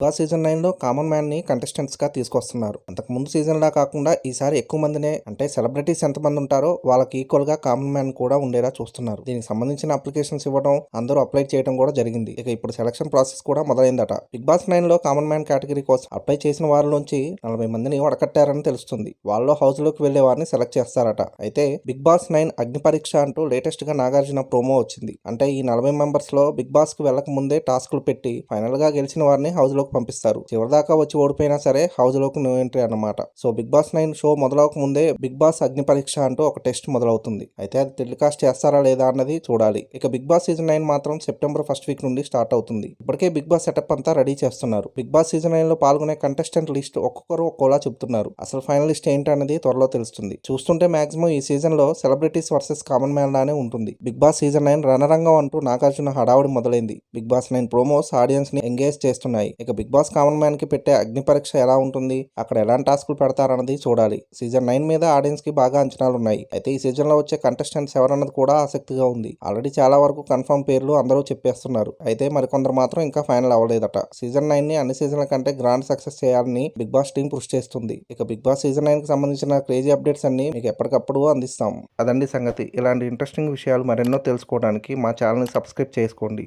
Big season నైన్లో common మ్యాన్ని కంటెస్టెంట్స్గా తీసుకొస్తున్నారు. అంతకు ముందు సీజన్ లా కాకుండా ఈసారి ఎక్కువ మందినే అంటే సెలబ్రిటీస్ ఎంత మంది ఉంటారో వాళ్ళకి ఈక్వల్గా కామన్ మ్యాన్ కూడా ఉండేలా చూస్తున్నారు. దీనికి సంబంధించిన అప్లికేషన్స్ ఇవ్వడం అందరూ అప్లై చేయడం కూడా జరిగింది. ఇక ఇప్పుడు సెలక్షన్ ప్రాసెస్ కూడా మొదలైందట. బిగ్ బాస్ నైన్లో కామన్ మ్యాన్ కేటగిరీ కోసం అప్లై చేసిన వారిలోంచి నలభై మందిని వడకట్టారని తెలుస్తుంది. వాళ్ళు హౌస్లోకి వెళ్ళే వారిని సెలెక్ట్ చేస్తారట. అయితే బిగ్ బాస్ నైన్ అగ్ని పరీక్ష అంటూ లేటెస్ట్గా నాగార్జున ప్రోమో వచ్చింది. అంటే ఈ నలభై మెంబర్స్లో బిగ్ బాస్కు వెళ్ళక ముందే టాస్క్లు పెట్టి ఫైనల్గా గెలిచిన వారిని హౌస్లోకి పంపిస్తారు. చివరిదాకా వచ్చి ఓడిపోయినా సరే హౌస్లోకి నో ఎంట్రీ అన్నమాట. So Bigg Boss nine show మొదలవక ముందే బిగ్ బాస్ అగ్ని పరీక్ష అంటూ ఒక టెస్ట్ మొదలవుతుంది. అయితే అది టెలికాస్ట్ చేస్తారా లేదా అన్నది చూడాలి. ఇక బిగ్ బాస్ సీజన్ నైన్ మాత్రం సెప్టెంబర్ ఫస్ట్ వీక్ నుండి స్టార్ట్ అవుతుంది. ఇప్పటికే బిగ్ బాస్ సెటప్ అంతా రెడీ చేస్తున్నారు. బిగ్ బాస్ సీజన్ నైన్లో పాల్గొనే కంటెస్టెంట్ లిస్ట్ ఒక్కొక్కరు ఒక్కోలా చెబుతున్నారు అసలు ఫైనలిస్ట్ ఏంటన్నది త్వరలో తెలుస్తుంది. చూస్తుంటే మాక్సిమం ఈ సీజన్లో సెలబ్రిటీస్ వర్సెస్ కామన్ మ్యాన్ లానే ఉంటుంది. బిగ్ బాస్ సీజన్ నైన్ రణరంగం అంటూ నాగార్జున హడావుడి మొదలైంది. బిగ్ బాస్ నైన్ ప్రోమోస్ ఆడియన్స్ని ఎంగేజ్ చేస్తున్నాయి. ఇక బిగ్ బాస్ కామన్ మ్యాన్కి పెట్టే అగ్ని పరీక్ష ఎలా ఉంటుంది? అక్కడ ఎలాంటి టాస్క్లు పెడతారన్నది చూడాలి. సీజన్ నైన్ మీద ఆడియన్స్కి బాగా అంచనాలు ఉన్నాయి అయితే ఈ సీజన్లో వచ్చే కంటెస్టెంట్స్ ఎవరన్నది కూడా ఆసక్తిగా ఉంది. ఆల్రెడీ చాలా వరకు కన్ఫర్మ్ పేర్లు అందరూ చెప్పేస్తున్నారు. అయితే మరికొందరు మాత్రం ఇంకా ఫైనల్ అవ్వలేదట. సీజన్ నైన్ని అన్ని సీజన్ల కంటే గ్రాండ్ సక్సెస్ చేయాలని బిగ్ బాస్ టీం కృషి చేస్తుంది. ఇక బిగ్ బాస్ సీజన్ నైన్కి సంబంధించిన క్రేజీ అప్డేట్స్ అన్ని మీకు ఎప్పటికప్పుడు అందిస్తాం. అదండి సంగతి. ఇలాంటి ఇంట్రెస్టింగ్ విషయాలు మరెన్నో తెలుసుకోవడానికి మా ఛానల్ని సబ్స్క్రైబ్ చేసుకోండి.